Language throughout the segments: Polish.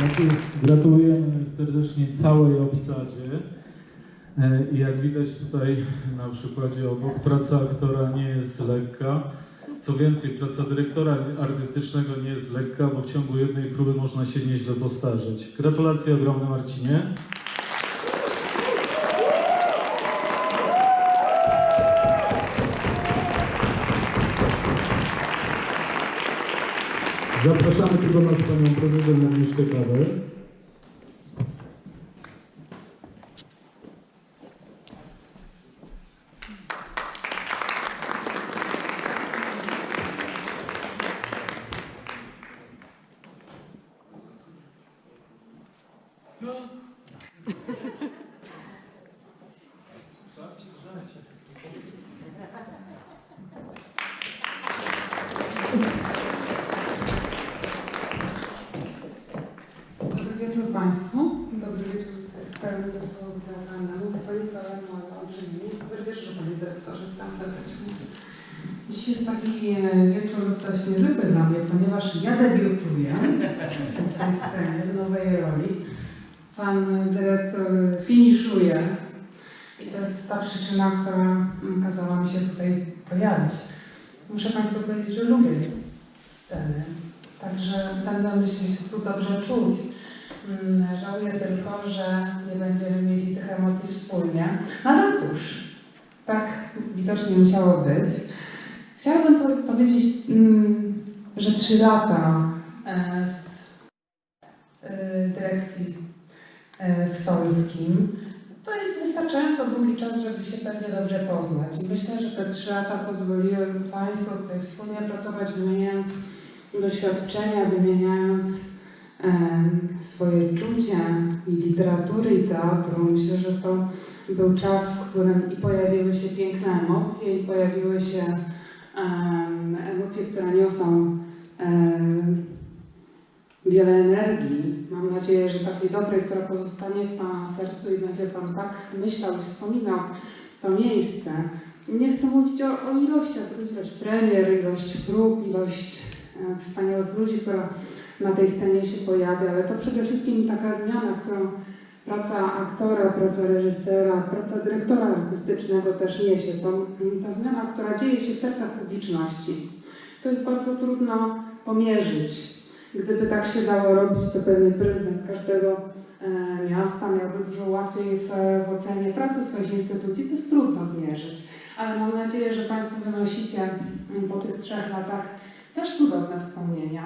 Gratu- Gratulujemy serdecznie całej obsadzie. E, I jak widać tutaj na przykładzie obok, praca aktora nie jest lekka. Co więcej, praca dyrektora artystycznego nie jest lekka, bo w ciągu jednej próby można się nieźle postarzeć. Gratulacje ogromne Marcinie. Zapraszamy tu do nas panią prezydent Agnieszkę Kawę. Dobry wieczór Państwu. Dobry wieczór całemu zespołowi teatralnemu, Pani całemu olbrzymi. Dobry wieczór Panie Dyrektorze, witam serdecznie. Dziś jest taki e, wieczór dość niezwykły dla mnie, ponieważ ja debiutuję w tej scenie, w nowej roli. Pan dyrektor finiszuje i to jest ta przyczyna, która kazała mi się tutaj pojawić. Muszę Państwu powiedzieć, że lubię sceny. Także będę myślę się tu dobrze czuć. Mm, Żałuję tylko, że nie będziemy mieli tych emocji wspólnie. No ale cóż, tak widocznie musiało być. Chciałabym po- powiedzieć, mm, że trzy lata e, z e, dyrekcji e, w Solskim to jest wystarczająco długi czas, żeby się pewnie dobrze poznać. I myślę, że te trzy lata pozwoliły Państwu tutaj wspólnie pracować, wymieniając doświadczenia, wymieniając swoje czucia i literatury i teatru. Myślę, że to był czas, w którym i pojawiły się piękne emocje, i pojawiły się em, emocje, które niosą wiele energii. Mam nadzieję, że takiej dobrej, która pozostanie w Pana sercu i będzie Pan tak myślał i wspominał to miejsce. Nie chcę mówić o, o ilościach, to jest ilość premier, ilość prób, ilość wspaniałych ludzi, która na tej scenie się pojawia, ale to przede wszystkim taka zmiana, którą praca aktora, praca reżysera, praca dyrektora artystycznego też niesie. To, mm, ta zmiana, która dzieje się w sercach publiczności. To jest bardzo trudno pomierzyć. Gdyby tak się dało robić, to pewnie prezydent każdego e, miasta miałby dużo łatwiej w, w ocenie pracy swoich instytucji. To jest trudno zmierzyć. Ale mam nadzieję, że Państwo wynosicie mm, po tych trzech latach też cudowne wspomnienia,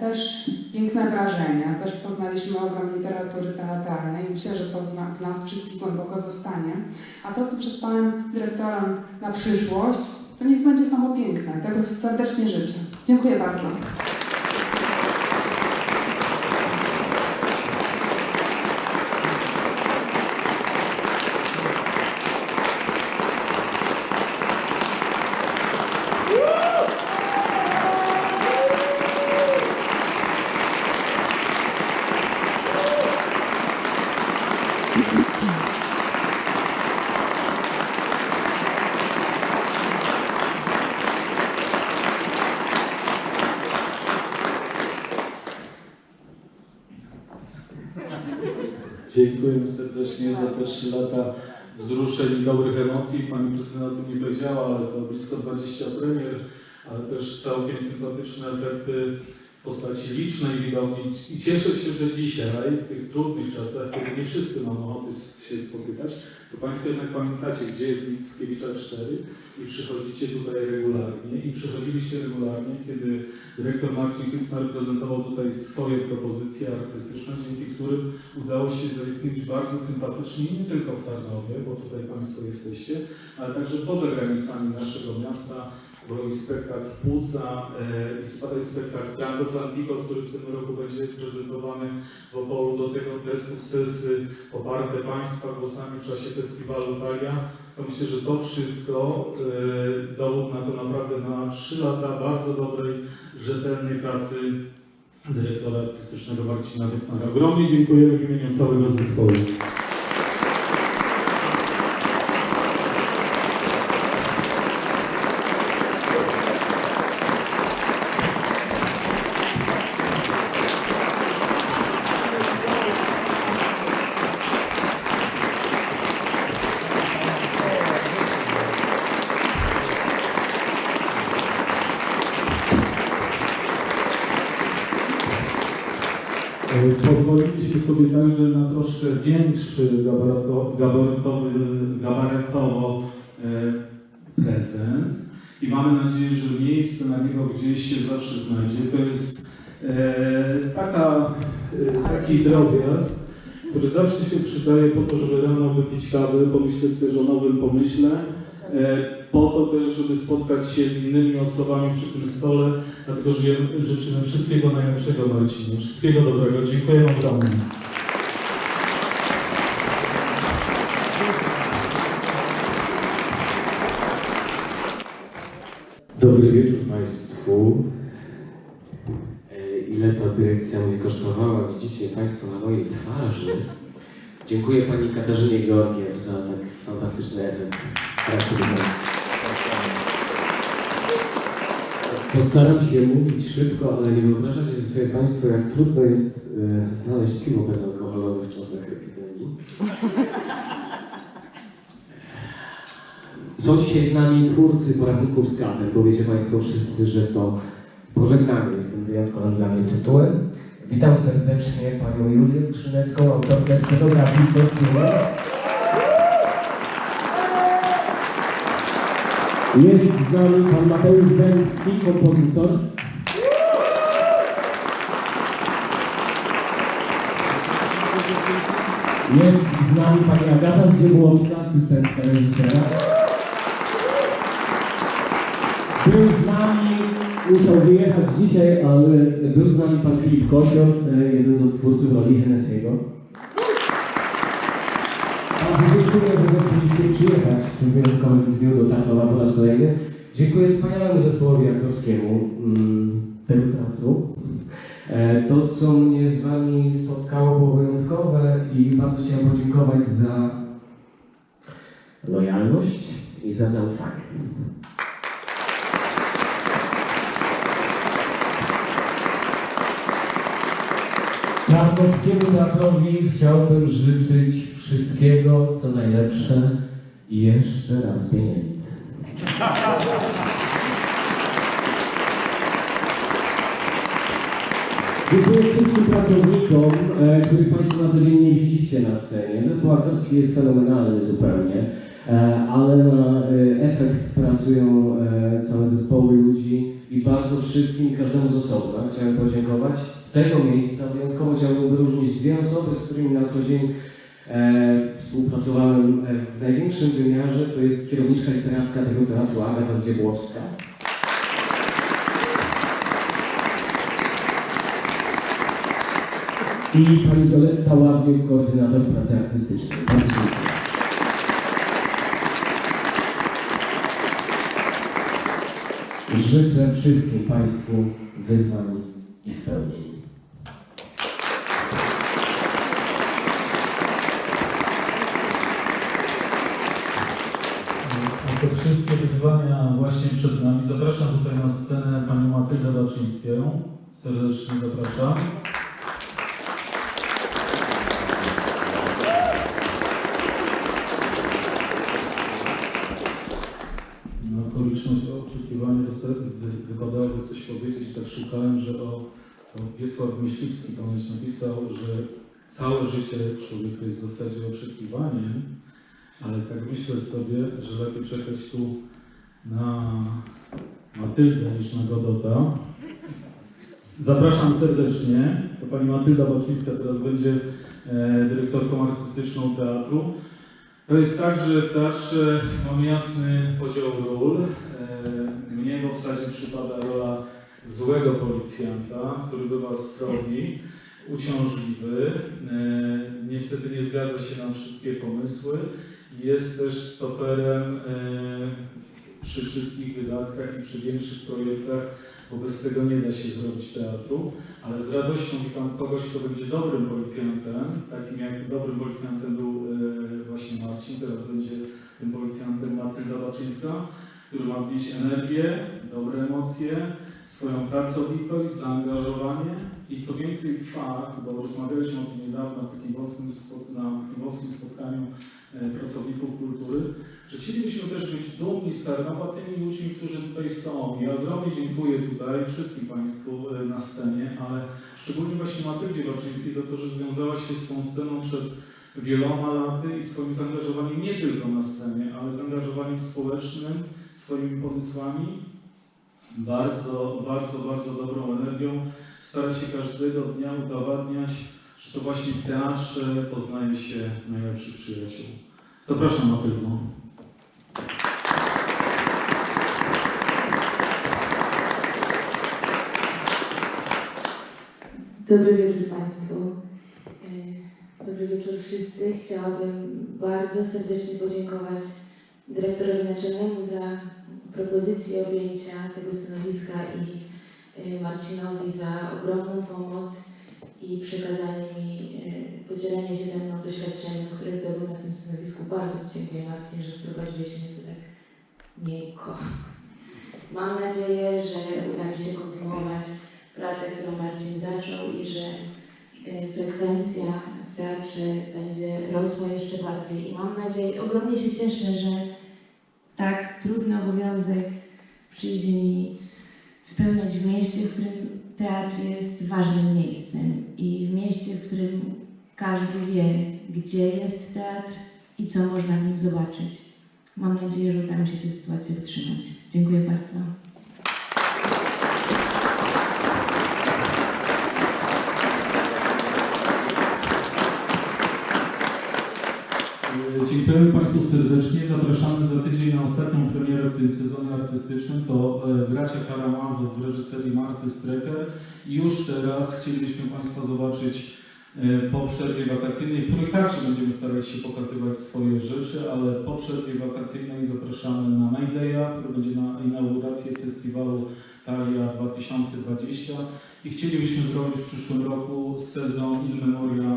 też piękne wrażenia, też poznaliśmy ogrom literatury teatralnej i myślę, że to w nas wszystkich głęboko zostanie. A to, co przed Panem Dyrektorem na przyszłość, to niech będzie samo piękne. Tego serdecznie życzę. Dziękuję bardzo. Dziękuję serdecznie za te trzy lata wzruszeń i dobrych emocji. Pani prezydent o tym nie powiedziała, ale to blisko 20 premier, ale też całkiem sympatyczne efekty w postaci licznej widowni. I cieszę się, że dzisiaj, w tych trudnych czasach, kiedy nie wszyscy mamy ochoty się spotykać, to Państwo jednak pamiętacie, gdzie jest Mickiewicza 4 i przychodzicie tutaj regularnie. I przychodziliście regularnie, kiedy dyrektor Marcin Kicnar prezentował tutaj swoje propozycje artystyczne, dzięki którym udało się zaistnieć bardzo sympatycznie nie tylko w Tarnowie, bo tutaj Państwo jesteście, ale także poza granicami naszego miasta, bo spektakl Płuca, e, i spektakl Transatlantico, który w tym roku będzie prezentowany w Opolu. Do tego te sukcesy poparte Państwa głosami w czasie festiwalu Talia. To myślę, że to wszystko e, dowód na to naprawdę na trzy lata bardzo dobrej, rzetelnej pracy dyrektora artystycznego Marcina Wiecnara. Ogromnie dziękujemy w imieniu całego zespołu. Troszkę większy gabaryto, gabarytowy, gabarytowo e, prezent i mamy nadzieję, że miejsce na niego gdzieś się zawsze znajdzie. To jest e, taka, e, taki drobiazg, który zawsze się przydaje po to, żeby rano wypić kawę, pomyśleć też o nowym pomyśle, po to też, żeby spotkać się z innymi osobami przy tym stole, dlatego że życzymy wszystkiego najlepszego Marcinie, wszystkiego dobrego. Dziękuję ogromnie. Dobry wieczór Państwu. E, Ile ta dyrekcja mnie kosztowała, widzicie Państwo na mojej twarzy. Dziękuję Pani Katarzynie Georgiew za tak fantastyczny efekt charakteryzacji. Postaram się mówić szybko, ale nie wyobrażacie sobie Państwo, jak trudno jest e, znaleźć piwo bezalkoholowe w czasach epidemii. Są dzisiaj z nami twórcy poradników z kawem, bo wiecie Państwo wszyscy, że to pożegnanie jest tym wyjątkowym dla mnie tytułem. Witam serdecznie Panią Julię Skrzynecką, autorkę scenografii w kostiumie. Jest z nami Pan Mateusz Bęcki, kompozytor. Jest z nami Pani Agata Zdziebłowska, asystentka reżysera. Był z nami, musiał wyjechać dzisiaj, ale był z nami pan Filip Kosior, e, jeden z odtwórców roli Hennessy'ego. Bardzo dziękuję, że zechcieliście przyjechać w tym wyjątkowym dniu do Tarnowa po raz kolejny. Dziękuję wspaniałemu zespołowi aktorskiemu mm, tego teatru. E, To, co mnie z Wami spotkało, było wyjątkowe i bardzo chciałem podziękować za lojalność i za zaufanie. Tarnowskiemu Teatrowi chciałbym życzyć wszystkiego, co najlepsze i jeszcze raz pieniędzy. Dziękuję wszystkim pracownikom, e, których Państwo na co dzień nie widzicie na scenie. Zespół aktorski jest fenomenalny zupełnie, e, ale na e, efekt pracują e, całe zespoły ludzi i bardzo wszystkim, każdemu z osobna chciałem podziękować. Z tego miejsca wyjątkowo chciałbym wyróżnić dwie osoby, z którymi na co dzień e, współpracowałem e, w największym wymiarze. To jest kierowniczka literacka tego teatru Agata Zdziebłowska. I pani Violetta Ławniuk, koordynator pracy artystycznej. Bardzo dziękuję. Życzę wszystkim Państwu wyzwań i spełnień. A te wszystkie wyzwania właśnie przed nami. Zapraszam tutaj na scenę panią Matyldę Baczyńską. Serdecznie zapraszam. Na okoliczność oczekiwania wysta- wy- wypadałoby coś powiedzieć. Tak szukałem, że o, o Wiesław Myśliwski ponoć napisał, że całe życie człowieka jest w zasadzie oczekiwaniem, ale tak myślę sobie, że lepiej czekać tu na Matyldę niż na Godota. Zapraszam serdecznie. To pani Matylda Baczyńska teraz będzie e, dyrektorką artystyczną teatru. To jest tak, że w teatrze mamy jasny podział ról. E, mnie w obsadzie przypada rola złego policjanta, który bywa srogi, uciążliwy. E, niestety nie zgadza się na wszystkie pomysły. Jest też stoperem e, przy wszystkich wydatkach i przy większych projektach, bo bez tego nie da się zrobić teatru, ale z radością witam kogoś, kto będzie dobrym policjantem, takim jak dobrym policjantem był e, właśnie Marcin, teraz będzie tym policjantem Matylda Baczyńska, który ma mieć energię, dobre emocje, swoją pracowitość, zaangażowanie i co więcej fakt, bo rozmawialiśmy o tym niedawno takim wąskim, na takim wąskim spotkaniu e, pracowników kultury, że chcielibyśmy też być dumni z Tarnowa tymi ludźmi, którzy tutaj są. Ja ogromnie dziękuję tutaj wszystkim Państwu e, na scenie, ale szczególnie właśnie Matyldzie Baczyńskiej za to, że związała się z tą sceną przed wieloma laty i swoim zaangażowaniem nie tylko na scenie, ale zaangażowaniem społecznym, swoimi pomysłami, bardzo, bardzo, bardzo dobrą energią stara się każdego dnia udowadniać, że to właśnie w teatrze poznaje się najlepszych przyjaciół. Zapraszam na pewno. Dobry wieczór Państwu. E, Dobry wieczór wszyscy. Chciałabym bardzo serdecznie podziękować dyrektorowi naczelnemu za propozycję objęcia tego stanowiska i e, Marcinowi za ogromną pomoc i przekazanie mi, e, podzielenie się ze mną doświadczeniem, które zdobył na tym stanowisku. Bardzo dziękuję Marcin, że wprowadziłeś mnie tu tak miękko. Mam nadzieję, że uda mi się kontynuować pracę, którą Marcin zaczął i że e, frekwencja w teatrze będzie rosła jeszcze bardziej. I mam nadzieję, ogromnie się cieszę, że tak trudny obowiązek przyjdzie mi spełniać w mieście, w którym teatr jest ważnym miejscem i w mieście, w którym każdy wie, gdzie jest teatr i co można w nim zobaczyć. Mam nadzieję, że uda mi się tę sytuację utrzymać. Dziękuję bardzo. E, Dziękujemy Państwu serdecznie. Zapraszamy za tydzień na ostatnią premierę w tym sezonie artystycznym. To e, Bracia Karamazov w reżyserii Marty Strecker. Już teraz chcielibyśmy Państwa zobaczyć e, po przerwie wakacyjnej, w także będziemy starać się pokazywać swoje rzeczy, ale po przerwie wakacyjnej zapraszamy na Maydaya, który będzie na inaugurację festiwalu Talia 2020 i chcielibyśmy zrobić w przyszłym roku sezon In Memoria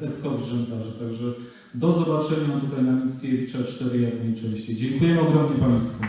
e, Edkowi Żętarza. Także do zobaczenia tutaj na Mickiewicza 4 jak najczęściej. Dziękujemy ogromnie Państwu.